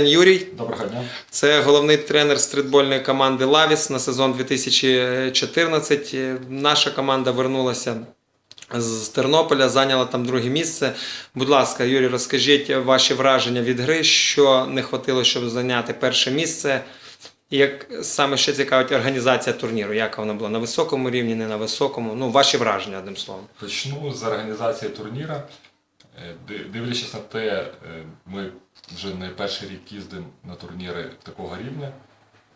Юрій, Доброго дня. це головний тренер стрітбольної команди Лавіс на сезон 2014. Е, Наша команда вернулася з Тернополя, зайняла там друге місце. Будь ласка, Юрій, розкажіть ваші враження від гри, що не хватило, щоб зайняти перше місце. І як саме ще цікавить організація турніру, як вона була на високому рівні, не на високому. Ну, ваші враження, одним словом. Почну з організації турніра. Е, ди- Дивлячись на те, е, ми вже не перший рік їздимо на турніри такого рівня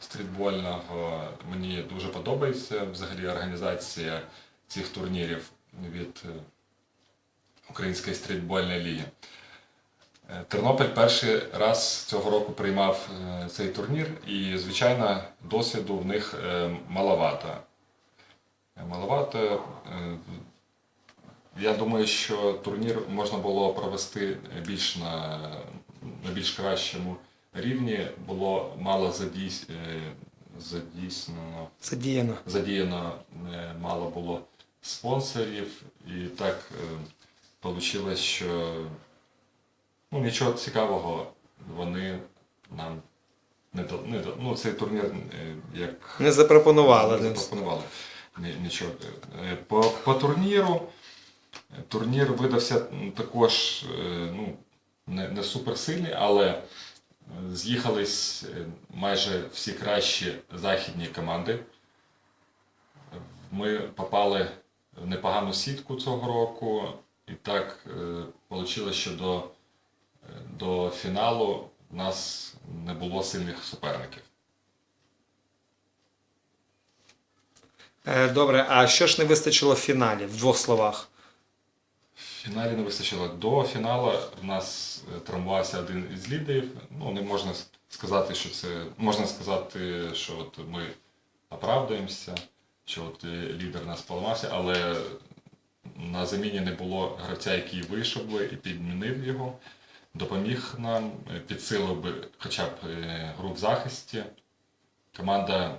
стрітбольного. Мені дуже подобається взагалі організація цих турнірів від е, Української стрітбольної ліги. Тернопіль перший раз цього року приймав цей турнір, і, звичайно, досвіду в них маловато. Маловато. Е, Я думаю, що турнір можна було провести більш на, на більш кращому рівні. Було мало задійс, е, задійснено, Задіяно. задіяно е, мало було спонсорів, і так вийшло, що ну, нічого цікавого вони нам не дали. Не дали. Ну, цей турнір е, як Не запропонували. не запропонували Ні- нічого. Е, По, по турніру. Турнір видався також е, ну, не, не суперсильний, але е, з'їхались е, майже всі кращі західні команди. Ми попали в непогану сітку цього року, і так вийшло, що до, до фіналу в нас не було сильних суперників. Добре, а що ж не вистачило в фіналі в двох словах? Фіналі не вистачило. До фіналу в нас е, травмувався один із лідерів. Ну, не можна сказати, що це. Можна сказати, що от ми оправдуємося, що от е, лідер нас поламався, але на заміні не було гравця, який вийшов би і підмінив його, допоміг нам, е, підсилив би хоча б гру в захисті. Команда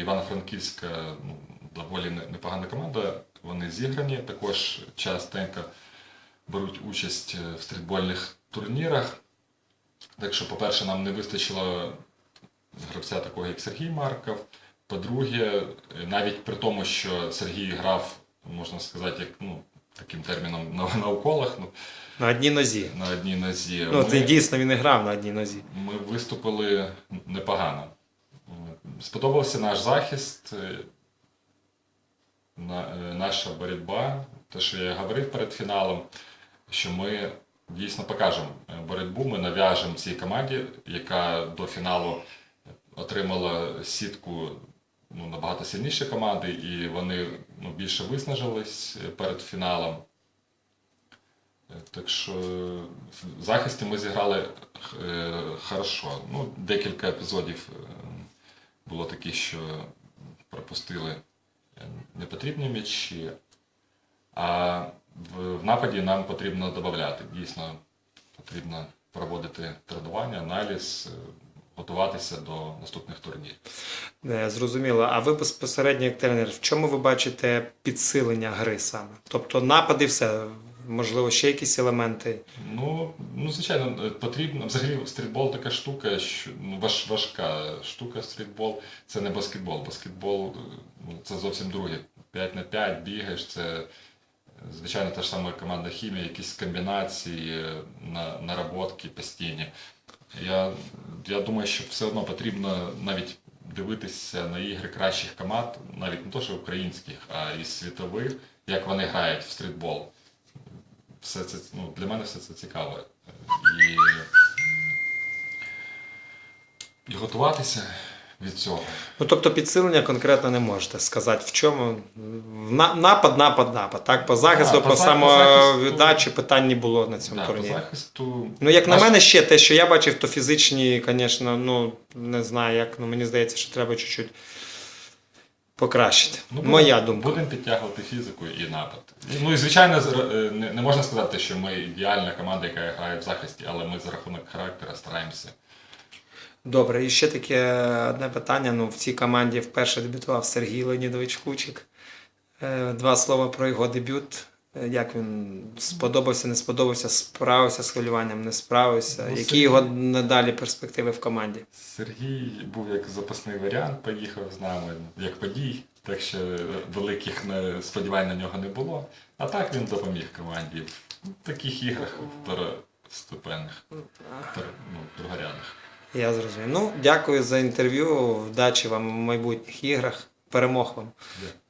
Івано-Франківська доволі непогана команда. Вони зіграні, також частенько беруть участь е, в стрітбольних турнірах. Так що, по-перше, нам не вистачило гравця такого, як Сергій Марков. По-друге, навіть при тому, що Сергій грав, можна сказати, як ну, таким терміном на, на уколах, ну, На одній нозі. на одній нозі. Ну, ми- це дійсно він і грав на одній нозі. ми виступили непогано. Сподобався наш захист, е, наша боротьба. Те, що я говорив перед фіналом, що ми дійсно покажемо е, боротьбу, ми нав'яжемо цій команді, яка до фіналу отримала сітку ну, набагато сильніші команди, і вони ну, більше виснажились е, перед фіналом. Е, Так що в захисті ми зіграли е, хорошо. Ну, декілька епізодів е, було такі, що пропустили е, непотрібні м'ячі. А в, в нападі нам потрібно додати. Дійсно, потрібно проводити тренування, аналіз, е, готуватися до наступних турнірів. Е, Зрозуміло. А ви безпосередньо як тренер, в чому ви бачите підсилення гри саме? Тобто напади, все, можливо, ще якісь елементи. Ну, ну звичайно, потрібно. Взагалі, стрітбол така штука, що ну, важ, важка штука стрітбол. Це не баскетбол. Баскетбол ну, це зовсім друге. 5 на 5 бігаєш, це звичайно та ж сама команда хімія, якісь комбінації, е, на, наработки постійні. Я, я думаю, що все одно потрібно навіть дивитися на ігри кращих команд, навіть не то, що українських, а і світових, як вони грають в стрітбол все це ну, для мене все це цікаво. І, і готуватися від цього. Ну, тобто підсилення конкретно не можете сказати, в чому. Напад, напад, напад. Так, по захисту, А, по, по самовіддачі питань не було на цьому Да, по турнірі. захисту. Ну, як на мене, ще те, що я бачив, то фізичні, звісно, ну не знаю, як, ну мені здається, що треба чуть-чуть покращити. Ну, Моя будемо- думка. Будемо підтягувати фізику і напад. Ну і звичайно, е, не, не можна сказати, що ми ідеальна команда, яка грає в захисті, але ми за рахунок характера стараємося. Добре, і ще таке одне питання. Ну, в цій команді вперше дебютував Сергій Леонідович Кучик. Е, Два слова про його дебют. Е, Як він сподобався, не сподобався, справився з хвилюванням, не справився. Ну, Які Сергій- його надалі перспективи в команді? Сергій був як запасний варіант, поїхав з нами як подій, так що великих сподівань на нього не було. А так він допоміг команді в таких іграх второстепенних, втор- ну, другорядних. Я зрозумів. Ну, дякую за інтерв'ю. Вдачі вам в майбутніх іграх. Перемог вам. Дякую.